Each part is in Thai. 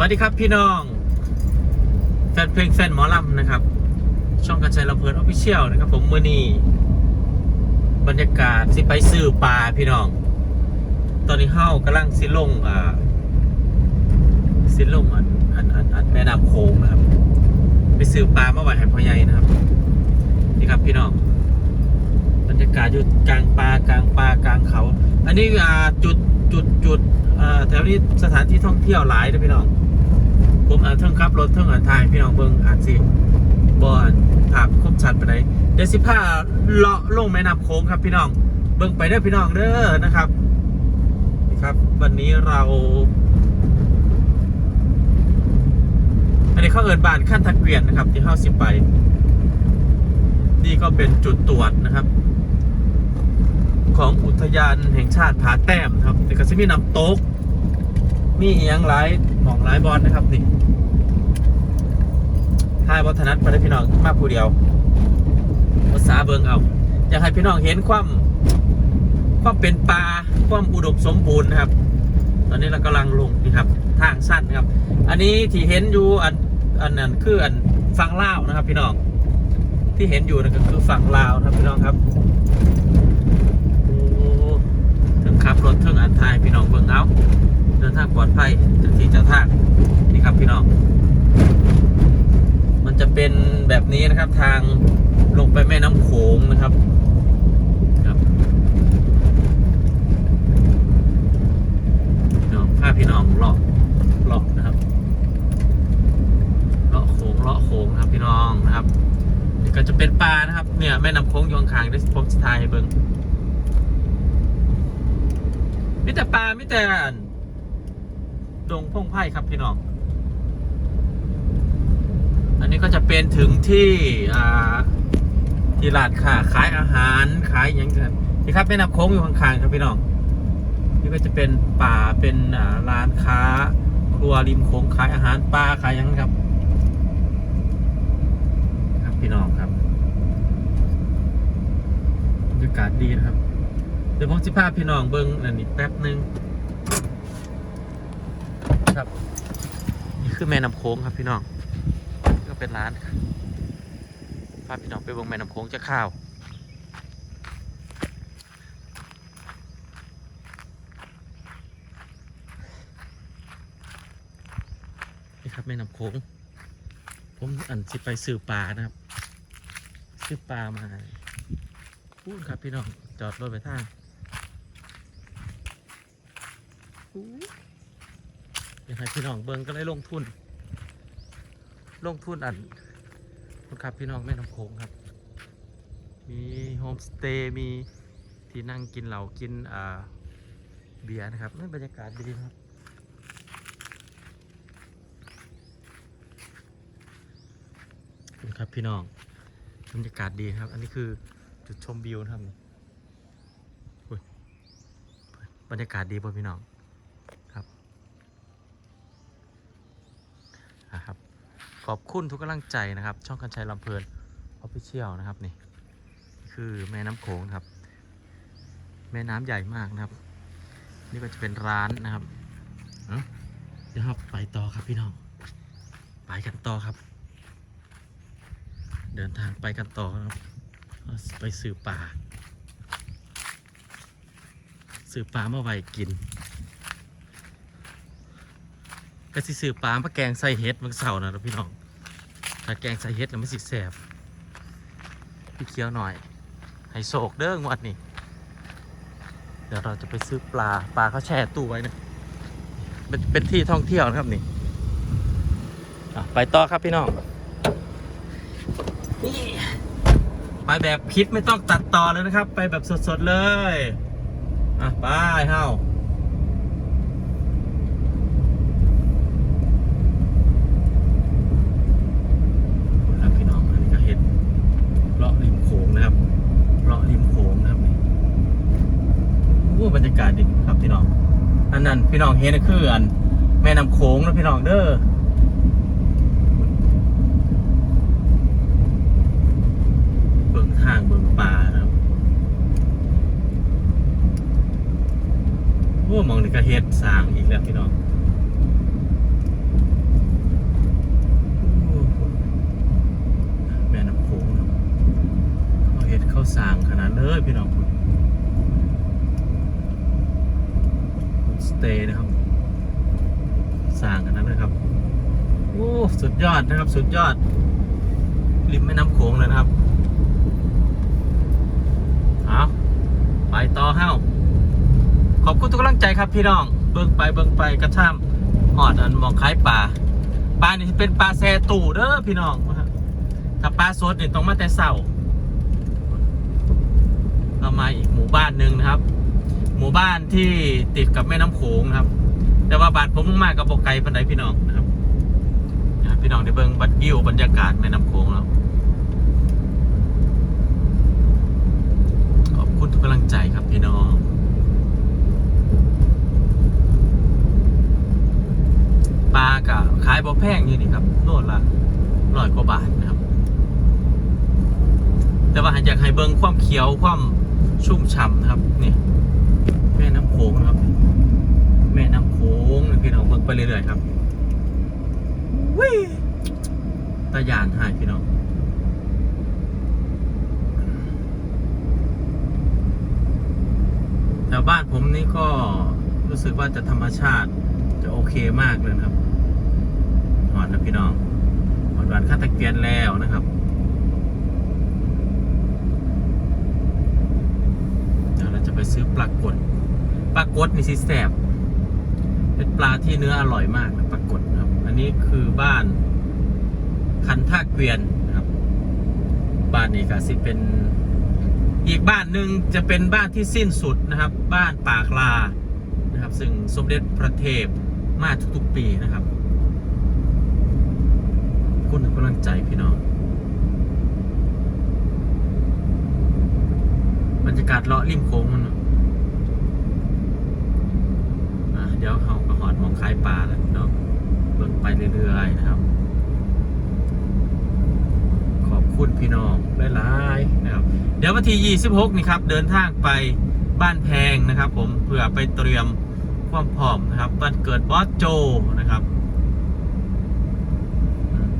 วัสดีครับพี่น้อง แฟนเพลงแฟนหมอลำนะครับ ช่องกระจายลำเพลินออฟฟิเชียลนะครับ ผมมือนี้บรรยากาศสิไปซื้อปลาพี่น้อง ตอนนี้เฮ้ากำลังสิลงอ่าสิลงอันอันอันอันแม่น้ำโขงนะครับ ไปซื้อปลาเมื่อวานให้พ่อใหญ่นะครับ นี่ครับพี่น้อง บรรยากาศอยู่กลางป่ากลางป่ากลางเขา อันนี้อ่าจุดจุดจุดอ่าแถวนี้สถานที่ท่องเที่ยวหลายนะพี่น้อง ผมอ่านเทิงขับรถเทิงอ่านทายพี่น้องเบิงอ่านสิบอนภาพคมชัดไปไหนเดี๋ยวสิพาเลาะลงแม่น้ำโค้งครับพี่น้อง เบิงไปเด้อพี่น้องเด้อนะครับนี่ครับ วันนี้เรา อันนี้เขาเอินบานขั้นตะเกียนนะครับที่เข้าสิบไป นี่ก็เป็นจุดตรวจนะครับ ของอุทยานแห่งชาติผาแต้มครับแต่ก็จะมีน้ำตก มีเอียงหลายหมองหลายบอลนะครับนี่ทายวัฒนัทไปได้พี่น้องมากผู้เดียวภาษาเบิงเอาอยากให้พี่น้องเห็นความความเป็นป่าความอุดมสมบูรณ์นะครับ ตอนนี้เรากำลังลงนี่ครับทางสั้นนะครับ อันนี้ที่เห็นอยู่อันอันนั้นคืออันฝั่งลาวนะครับ พี่น้องที่เห็นอยู่นั่นก็คือฝั่งลาวนะครับพี่น้องครับ โอ้ถึงขับรถถึงอันทายพี่น้องเบิ่งเอาเดินทางปลอดภัยถึงที่เจะทางนี่ครับพี่น้อง มั นจะเป็นแบบนี้นะครับ ทางลงไปแม่น้ำโขงนะครับครับพี่น้องพาพี่น้องเลาะเลาะนะครับเลาะโขงเลาะโขงครับพี่น้องนะครับก็จะเป็นปลานะครับ เนี่ยแม่น้ำโค้งอยข้างได้ผมสไตล์ให้เบิ้งมิแต่ปลามิแต่ดงพงไพ่ครับพี่น้อง อันนี้ก็จะเป็นถึงที่ที่ร้านค้าขายอาหารขายอย่างเงี้ยนี่ครับแม่น้ำโค้งอยู่ข้างๆครับพี่น้องนี่ก็จะเป็นป่าเป็นร้านค้า ครัวริมโค้งขายอาหารปลาขายอย่างนั้นครับ ครับพี่น้องครับบรรยากาศดีนะครับ เดี๋ยวผมจะพาพี่น้องเบิ้งอันนี้แป๊บหนึ่งครับ นี่คือแม่น้ำโค้งครับพี่น้อง เป็นร้านพาพี่น้องไปเบิ้งแม่น้ำโค้งจะข้าวนี่ครับแม่น้ำโค้งผมอันสิไปซื้อปลานะครับซื้อปลามาพูดครับพี่น้องจอดรถไปทางอยากให้พี่น้องเบิงก็เลยลงทุน ลงทุนอันคุณครับพี่น้องแม่น้ำโขงครับ มีโฮมสเตย์มีที่นั่งกินเหล้ากินอ่าเบียร์นะครับนี่บรรยากาศดีครับคุณครับพี่น้องบรรยากาศดีครับ อันนี้คือจุดชมวิวนะครับบรรยากาศดีป่ะพี่น้อง ขอบคุณทุกกำลังใจนะครับ ช่องกันชัยลำเพลินออฟฟิเชียลนะครับนี่คือแม่น้ำโขงครับ แม่น้ำใหญ่มากนะครับ นี่ก็จะเป็นร้านนะครับเอ้าเดี๋ยวครับไปต่อครับพี่น้อง ไปกันต่อครับ เดินทางไปกันต่อครับไปสืบป่า สืบป่าเมื่อไหร่กิน ก็สิสืบป่ามาแกงใส่เห็ดมันเสาร์นะครับพี่น้องถ้าแกงใส่เห็ดแล้วมันสิแสบพี่เคี้ยวหน่อย ให้โศกเด้องวดนี่เดี๋ยวเราจะไปซื้อปลาปลาเขาแช่ตู้ไว้นะเป็นเป็นที่ท่องเที่ยวนะครับนี่ไปต่อครับพี่น้องนี่ไปแบบคิดไม่ต้องตัดต่อเลยนะครับ ไปแบบสดๆเลยอะไปเฮ้า บรรยากาศดีครับพี่น้อง อันนั้นพี่น้องเห็นคืออัน แม่น้ำโขงนะพี่น้องเด้อเบิ่งทางบิ่ป่าครับโอ้มองนี่ก็เฮ็ดสร้างอีกแล้วพี่น้องแม่น้ำโขงเนาะเฮ็ดเข้าสร้างขนาดเลยพี่น้องคุณ นะครับ สุดยอด ริมแม่น้ำโขงเลยนะครับ เอาไปต่อเฮ้าขอบคุณทุกกำลังใจครับพี่น้อง เบิ่งไปเบิ่งไปกระช่ำหอดอันมองคล้ายปลาปลานี่เป็นปลาแซตู่เด้อพี่น้องถ้าปลาสดนี่ต้องมาแต่เสาเรามาอีกหมู่บ้านหนึ่งนะครับ หมู่บ้านที่ติดกับแม่น้ำโขงครับ แต่ว่าบานผมมากกับบกไกลปันไดพี่น้องนะครับ พี่น้องได้เบิ่งบัดวิวบรรยากาศแม่น้ำโขงแล้วขอบคุณทุกกำลังใจครับพี่น้องปลากะขายบ่แพงอยู่นี่ครับโลละร้อยกว่าบาทนะครับ แต่ว่าอยากให้เบิ่งความเขียวความชุ่มฉ่ำนะครับนี่แม่น้ำโขงนะครับ แม่น้ำโขงนะพี่น้องเบิ่งไปเรื่อยๆครับ วิตะยานหายพี่น้องแถวบ้านผมนี่ก็รู้สึกว่าจะธรรมชาติจะโอเคมากเลยนะครับหอดนะพี่น้องหอดหวานข้าตะเกียนแล้วนะครับเดี๋ยวเราจะไปซื้อปลากดปลากดนี่สิแสบเป็นปลาที่เนื้ออร่อยมากนะปลาันนี้คือบ้านคันท่าเกวียนนะครับ บ้านนี้ก็สิเป็นอีกบ้านหนึ่งจะเป็นบ้านที่สิ้นสุดนะครับ บ้านปากลานะครับ ซึ่งสมเด็จพระเทพมาทุกๆปีนะครับคุณกำลังใจพี่น้องบรรยากาศเลาะริมโค้งมันเนอะเดี๋ยวเขาก็หอดมองคล้ายปลาแล้วพี่น้อง เบิ่งไปเรื่อยๆนะครับ ขอบคุณพี่น้องหลายๆนะครับ เดี๋ยววันที่26นี่ครับ เดินทางไปบ้านแพงนะครับ ผมเพื่อไปเตรียมความพร้อมนะครับวันเกิดบอสโจนะครับอืม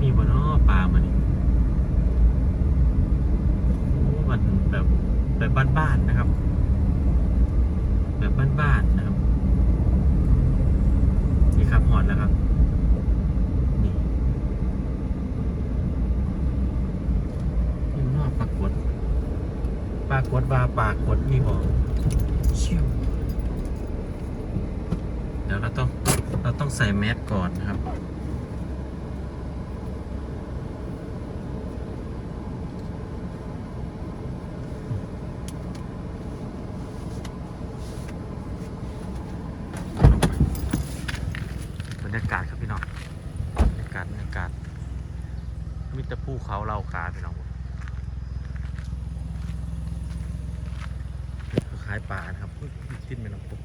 มีบนอ้อปลามานี่โอ้มันแบบแบบบ้านๆนะครับ แบบบ้านๆนะครับ นี่ครับหอดแล้วครับ นี่ นี่มันว่าปรากฏป รากฏว่าปรากฏมีบอกชิวเดี๋ยวเราต้องเราต้องใส่แมสก่อนนะครับ บรรยากาศครับพี่น้อง บรรยากาศบรรยากาศมีแต่ภูเขาเราขาพี่น้องคือขายปลานะครับอุ๊ยทิ้นไปน้ำตก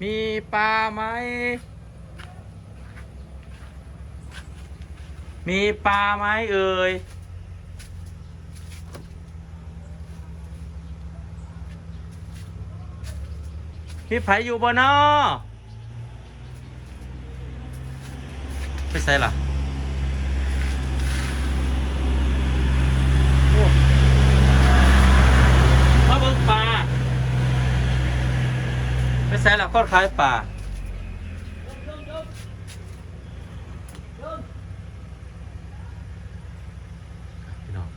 มีปลาไหม มีปลาไหมเอ่ย พี่ไผอยู่บ่นอไปใส่ล่ะโอ้มาเบิ่งปลาไป ใส่ล่ะก็ขายปลาพี่น้อง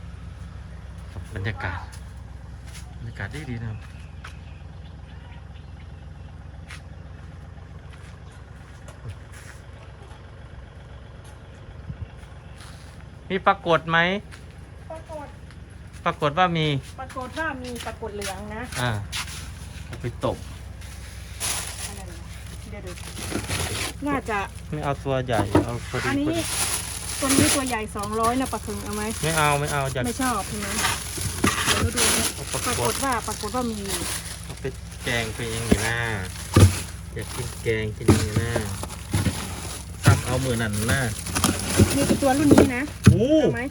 บรรยากาศบรรยากาศดีดีๆนะครับมีปรากฏไหมปรากฏปรากฏว่ามี ปรากฏว่ามีปรากฏเหลืองนะ อ่าเอาไปตบอะไรนะเดี๋ยวดู น่าจะ ไม่เอาตัวใหญ่เอาพอดีอันพอนี้ดีตัวนี้ตัวใหญ่สองร้อยนะปลาคึงเอาไหม ไม่เอาไม่เอาอยากไม่ชอบใช่ไหมเดี๋ยวดูนะเอาปปรารากกฏฏว่าปรากฏว่ามีเอาไปแกงไปยังไงหน้าอยากกินแกงกินยังไงหน้าซับเอามือนั่นหน้ามีเป็นตัวรุ่นนี้นะโอ้เอาไหม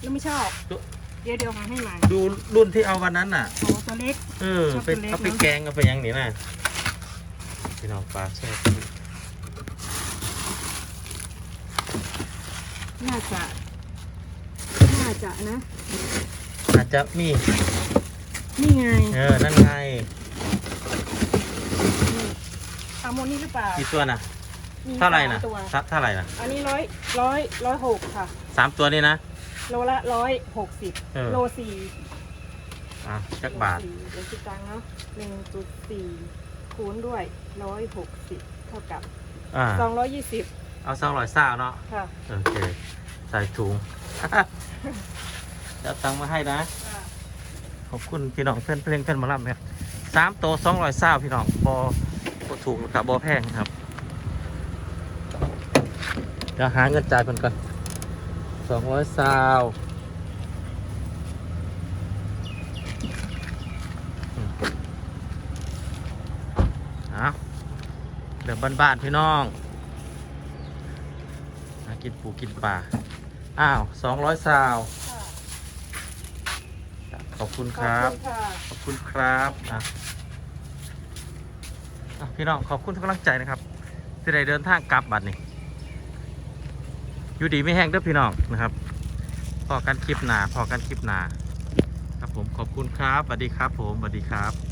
แล้วไม่ชอบตัวเดี๋ยวเดี๋ยวหาให้ใหม่ดูรุ่นที่เอาวันนั้นน่ะโอ้ตัวเล็ก เออชอบไปตัวเล็กเอาไปเนอะ แกงเอาไปยังนี่น่ะ พี่น้องปลาแซ่บน่าจะน่าจะนะ อาจจะมี นี่ไงเออ นั่นไงนี่เอาโมนี่หรือเปล่ากี่ตัวนะมีเท่าไหร่นะสมตัวสักเท่าไหร่นะอันนี้ร้อยร้อยร้อยหกค่ะ สามตัวนี่นะ โลละร้อยหกสิบเออ โลสี่อะจักบาท โลสี่เดี๋ยวคิดตังค์เนาะหนึ่งจุดสี่ คูณด้วยร้อยหกสิบเท่ากับอ่าสองร้อยยี่สิบเอาสองร้อยซ่าเนาะค่ะโอเคใส่ถุงเดี๋ยวตังค์มาให้นะค่ะขอบคุณพี่น้องเพื่อนเพลงเพื่อนหมาลับเนี่ยสามตัวสองร้อยซ่าพี่น้องบอบถูกกับบอแพงครับเดี๋ยวหาเงินจ่ายเพิ่นก่อนสองร้อยซาวอืมเอา เดี๋ยวบ้านๆพี่น้องหากินปูกินปลาอ้าวสองร้อยซาวขอบคุณคอบรับคุณค่ะขอบคุณครับอะอะพี่น้องขอบคุณทุกกำลังใจนะครับที่ได้เดินทางกลับบัดนี้อยู่ดีไม่แห้งเด้อพี่น้องนะครับพอกันคลิปหนาพอกันคลิปหนาครับผมขอบคุณครับสวัสดีครับ ผมสวัสดีครับ